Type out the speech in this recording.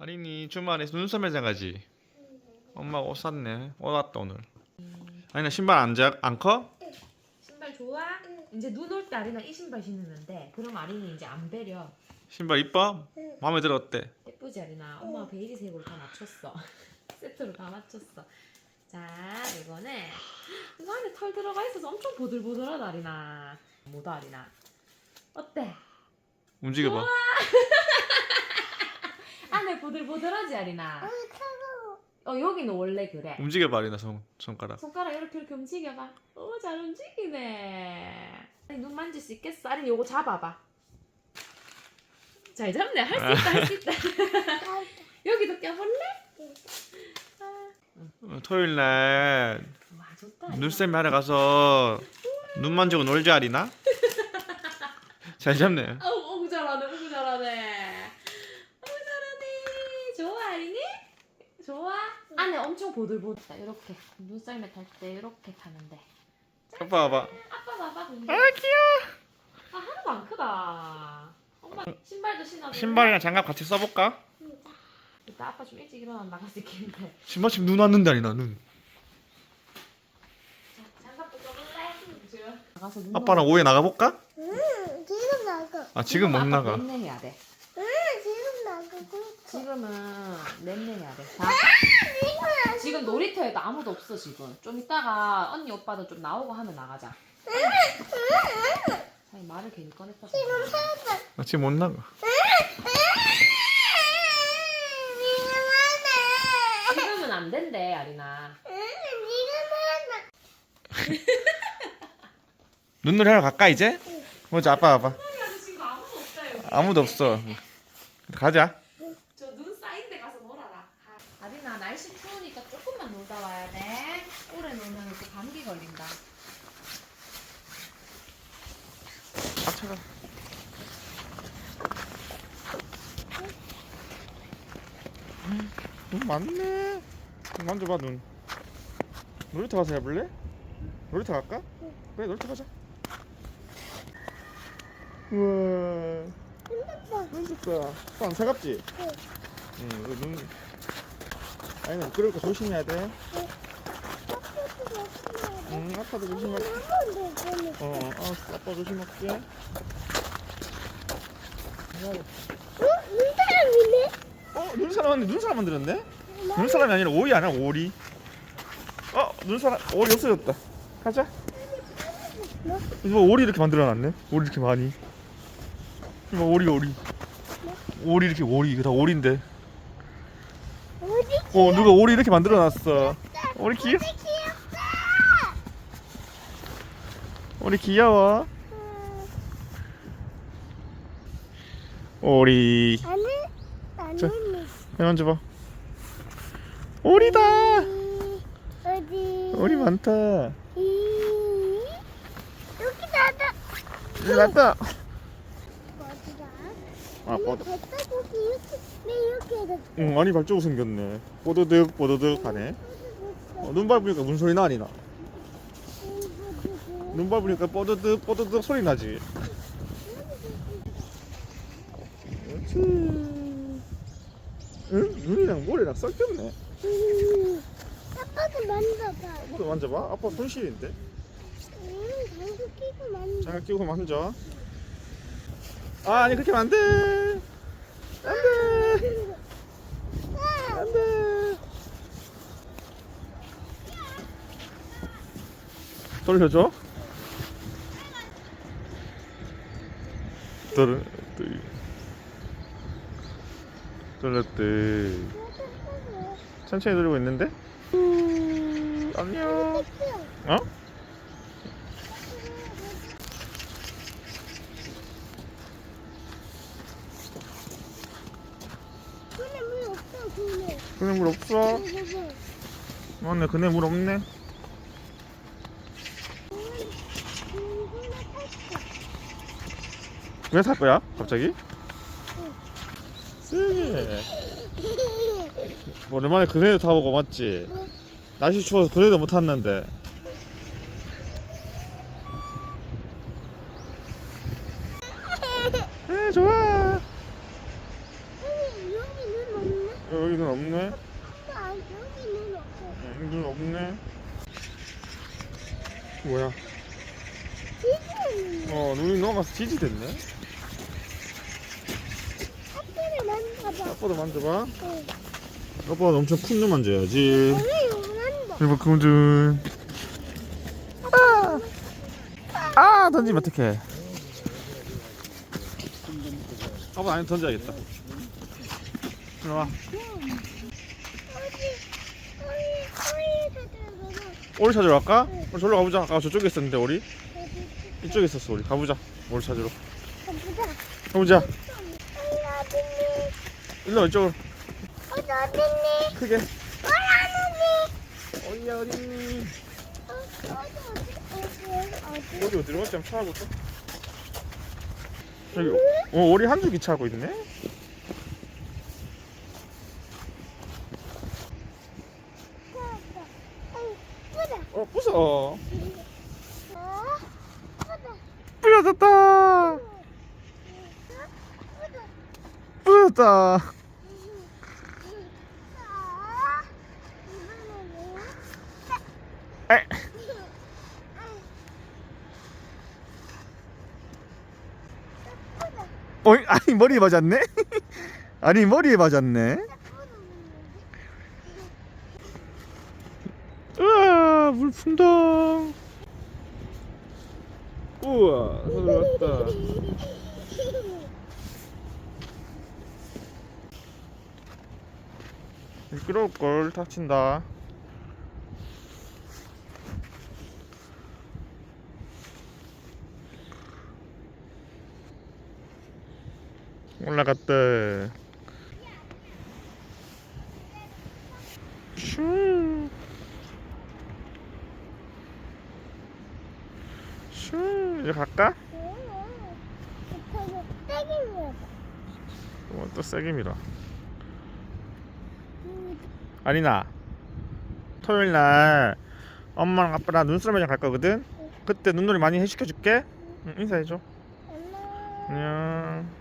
아린이 주말에 눈썹 매장 가지. 엄마가 옷 샀네. 옷 왔다 오늘. 아니나 신발 안, 자, 안 커? 신발 좋아? 이제 눈 올 때 아리나 이 신발 신으는데 그럼 아린이 이제 안 배려 신발 이뻐? 마음에 들어 어때? 예쁘지 아리나 엄마 가 베이지색으로 다 맞췄어 세트로 다 맞췄어 자 이거는 이거 안에 털 들어가 있어서 엄청 보들보들하다 아리나 뭐다 아리나 어때? 움직여봐. 보들보들하지 아리나 어 여기는 원래 그래 움직여봐 아린아 손, 손가락. 손가락 이렇게 이렇게 움직여봐. 오, 잘 움직이네. 아니, 눈 만질 수 있겠어? 아니, 요거 잡아봐. 잘 잡네. 할 수 있다, 할 수 있다. 여기도 껴볼래? 아, 어, 토요일 날 와, 좋다. 눈썰매 하러 가서 눈 만지고 놀자 아리나? 잘 잡네. 어, 어구 잘하네, 어구 잘하네. 어구 잘하네. 좋아, 아리니? 좋아? 안에 엄청 보들보들다. 이렇게 눈썰매 탈 때 이렇게 돼. 아빠 봐봐. 아빠 봐봐. 근데. 아 귀여워. 아 하나도 안 크다. 엄마 신발도 신어. 신발이랑 장갑 같이 써볼까? 이따 아빠 좀 일찍 일어나 나갈 수 있겠는데. 신발 지금 눈 왔는데 아리나 눈. 자, 장갑도 써볼래? 나가서 눈 아빠랑 오후에 나가볼까? 응, 지금 나가. 아 지금 못 나가. 넷내 해야 돼. 응, 지금 나가고. 지금은 넷내 해야 돼. 자, 지금 놀이터에도 아무도 없어 지금. 좀 이따가 언니 오빠도 좀 나오고 하면 나가자. 아니 말을 괜히 꺼냈다. 지금 살았다. 아, 지금 못 나가. 지금 하네. 지금은 안 된대 아리나. 응, 지금 눈놀이 하러 갈까 이제? 먼저 아빠 와봐. 아무도 여기. 아무도 없어. 가자. 저 눈 쌓인 데 가서 놀아라. 가. 아리나 날씨 추우니까 조금만 놀다 와야 돼. 오래 놀면 또 감기 걸린다. 아 차가. 눈 많네. 눈 만져봐 눈. 놀이터 가서 해볼래? 놀이터 갈까? 그래 놀이터 가자. 우와. 힘들다. 안 차갑지? 응. 응. 이거 눈. 아니 그러니까 조심해야 돼. 응. 아빠도 조심할게. 어, 어, 아빠 조심할게. 어, 눈사람 왔네. 눈사람 만들었네? 눈사람이 아니라 오이 아니야, 오리. 어, 눈사람, 오리 없어졌다. 가자. 이거 오리 이렇게 만들어놨네. 오리 이렇게 많이. 이거 오리, 오리. 오리 이렇게 오리. 이거 다 오리인데. 어, 누가 오리 이렇게 만들어놨어. 오리 귀여, 오리 귀여워. 오리. 아니, 자. 아니. 해 만져봐. 오리다. 어디? 오리 많다. 이 여기 나다. 여기. 어디가? 아, 뻗어. 뱃사고기 이렇게 왜 이렇게 해서 응, 아니 발자국 생겼네. 뽀드득 뽀드득 하네. 어, 눈 밟으니까 무슨 소리 나니 나? 눈 밟으니까 뽀드득 뽀드득 소리 나지. 그렇지. 응? 눈이랑 모래랑 섞였네. 음, 아빠도 만져봐. 모래 만져봐. 아빠 손실인데. 음, 방구 끼고 만져. 장갑 끼고 만져. 아, 아니 그렇게 하면 안 돼. 안 돼. 안 돼. 돌려줘. 돌, 돌. 돌렸대. 천천히 돌리고 있는데? 안녕. 어? 손에 물 없어, 손에. 그네 물 없어. 맞네, 그네 물 없네. 왜 살 거야? 갑자기? 세게. 오랜만에 그네도 타보고 맞지? 날씨 추워서 그네도 못 탔는데. 에 좋아. 여기? 여기는 없네. 아, 여기는 없네. 뭐야? 어 눈이 녹아서 지지 됐네. 아빠도 만져봐. 응. 아빠가 엄청 큰눈 만져야지. 왜 이거 만져? 이거 그거든. 아, 아 던지면 어떡해. 아빠 안에 던져야겠다. 이리 와. 어디, 어디, 어디 찾아가서 오리 찾으러 갈까? 응. 우리 저로 가보자. 아 저쪽에 있었는데 오리. 어디 이쪽에 있었어 우리. 가보자. 오리 찾으러. 가보자. 가보자. 일로 와, 이쪽으로. 어디 어딨니? 크게. 어디 어딨니? 어디? 어디 어디 어디? 어디로 갔지? 한번 찾아볼까? 여기 어, 오리 한 줄기 차고 있네. 어 부서. 부서졌다. 에. 어, 아니 머리에 맞았네. 아니 머리에 맞았네. 우와 물풍덩. 우와 손을 왔다. 미끄러울 걸 다친다. 올라갔다. 슈. 슈. 이제 갈까? 어, 또 세게 밀어. 아니나. 토요일 날 엄마랑 아빠랑 눈썰 매장 갈 거거든. 그때 눈놀이 많이 해시켜 줄게. 응, 인사해 줘. 안녕.